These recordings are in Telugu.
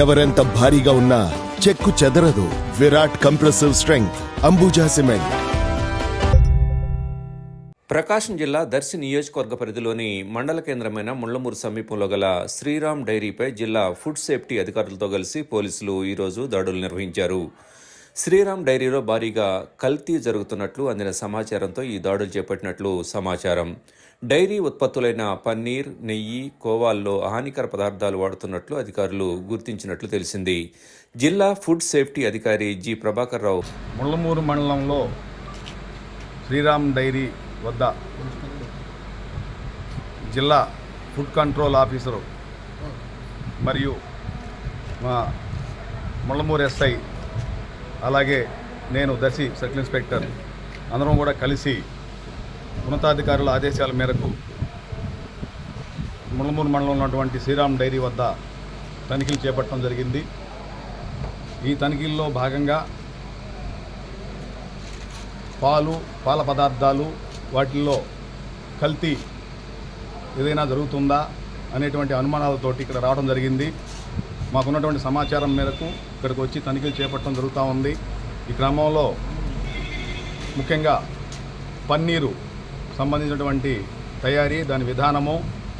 ఎవరెంత భారీగా ఉన్నా చెక్కు చెదరదు. Virat compressive strength. Ambuja cement. Prakasam జిల్లా దర్శి నియోజకవర్గ పరిధిలోని మండల కేంద్రమైన ముళ్ళమూరు సమీపంలో గల శ్రీరామ్ డైరీపై జిల్లా ఫుడ్ సేఫ్టీ అధికారులతో కలిసి పోలీసులు ఈరోజు దాడులు నిర్వహించారు. శ్రీరామ్ డైరీలో భారీగా కల్తీ జరుగుతున్నట్లు అందిన సమాచారంతో ఈ దాడులు చేపట్టినట్లు సమాచారం. డైరీ ఉత్పత్తులైన పన్నీర్ నెయ్యి కోవాల్లో హానికర పదార్థాలు వాడుతున్నట్లు అధికారులు గుర్తించినట్లు తెలిసింది. జిల్లా ఫుడ్ సేఫ్టీ అధికారి జి ప్రభాకర్ రావు. ముళ్ళమూరు మండలంలో శ్రీరామ్ డైరీ వద్ద జిల్లా ఫుడ్ కంట్రోల్ ఆఫీసరు మరియు మా ముళ్ళమూరు ఎస్ఐ అలాగే నేను దర్శి సర్కిల్ ఇన్స్పెక్టర్ అందరం కూడా కలిసి ఉన్నతాధికారుల ఆదేశాల మేరకు ముళ్ళమూరు మండలంలో ఉన్నటువంటి శ్రీరామ్ డైరీ వద్ద తనిఖీలు చేపట్టడం జరిగింది. ఈ తనిఖీల్లో భాగంగా పాలు పాల పదార్థాలు వాటిల్లో కల్తీ ఏదైనా జరుగుతుందా అనేటువంటి అనుమానాలతోటి ఇక్కడ రావడం జరిగింది. మాకున్నటువంటి సమాచారం మేరకు ఇక్కడికి వచ్చి తనిఖీలు చేపట్టడం జరుగుతూ ఉంది. ఈ క్రమంలో ముఖ్యంగా పన్నీరు సంబంధించినటువంటి తయారీ దాని విధానము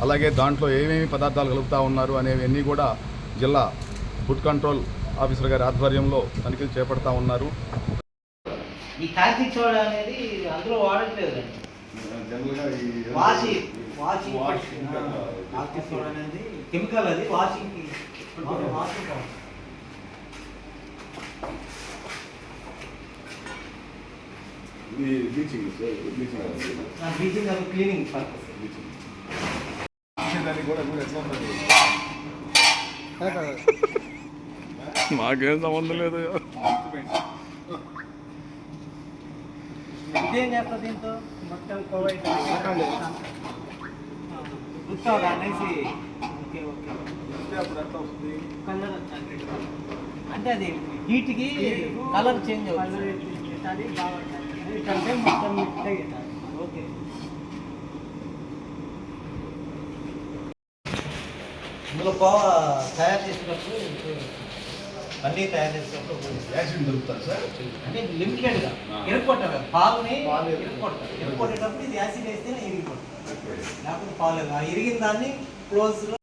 అలాగే దాంట్లో ఏమేమి పదార్థాలు కలుపుతూ ఉన్నారు అనేవన్నీ కూడా జిల్లా ఫుడ్ కంట్రోల్ ఆఫీసర్ గారి ఆధ్వర్యంలో తనిఖీలు చేపడతా ఉన్నారు. ఈ కార్తీక్ సోడా అనేది అందులో వాడట్లేదు అండి వాషి వాషింగ్ కార్తీక్ సోడా అనేది కెమికల్ అది వాషింగ్ క్లీనింగ్ పర్పస్ మాకేం సంబంధం లేదు. ఇదేం చేస్తా దీంతో? మొత్తం కోవైట్ అనేసి? Okay okay. కలర్ అంటే అది హీట్కి కలర్ చేంజ్ అవుతుంది. ఓకే. ఇందులో కోవా తయారు చేసినప్పుడు పన్నీర్ తయారు చేసినప్పుడు యాక్సిడెంట్ దొరుకుతారు సార్. అంటే లిమిటెడ్గా ఎరుక్కొట్టాలి పాలుని ఎరుక్కొట్టాలి ఎరుక్కొట్టేటప్పుడు ఇది యాసిడ్ వేస్తేనే ఇరిగిపోతుంది లేకపోతే పాలు ఆ ఇరిగిన దాన్ని క్లోజ్లో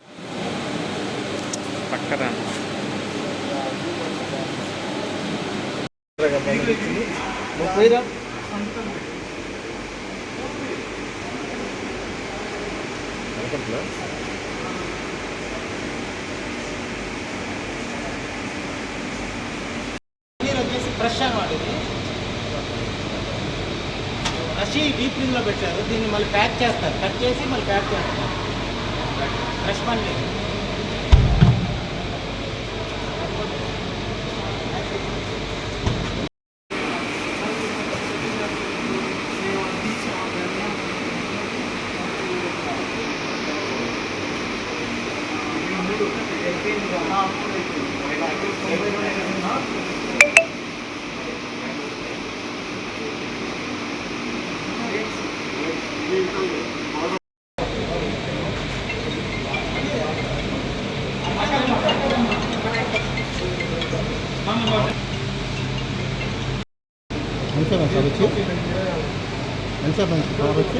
పోయిరా వచ్చేసి ఫ్రెష్ అనమాట ఇది ఫ్రెష్ డీప్ ఫ్రిజ్లో పెట్టారు దీన్ని మళ్ళీ ప్యాక్ చేస్తారు కట్ చేసి మళ్ళీ ప్యాక్ చేస్తారు ఫ్రెష్ పన్నీర్ ఎంత సార్ వచ్చి ఎంత సార్ కావచ్చు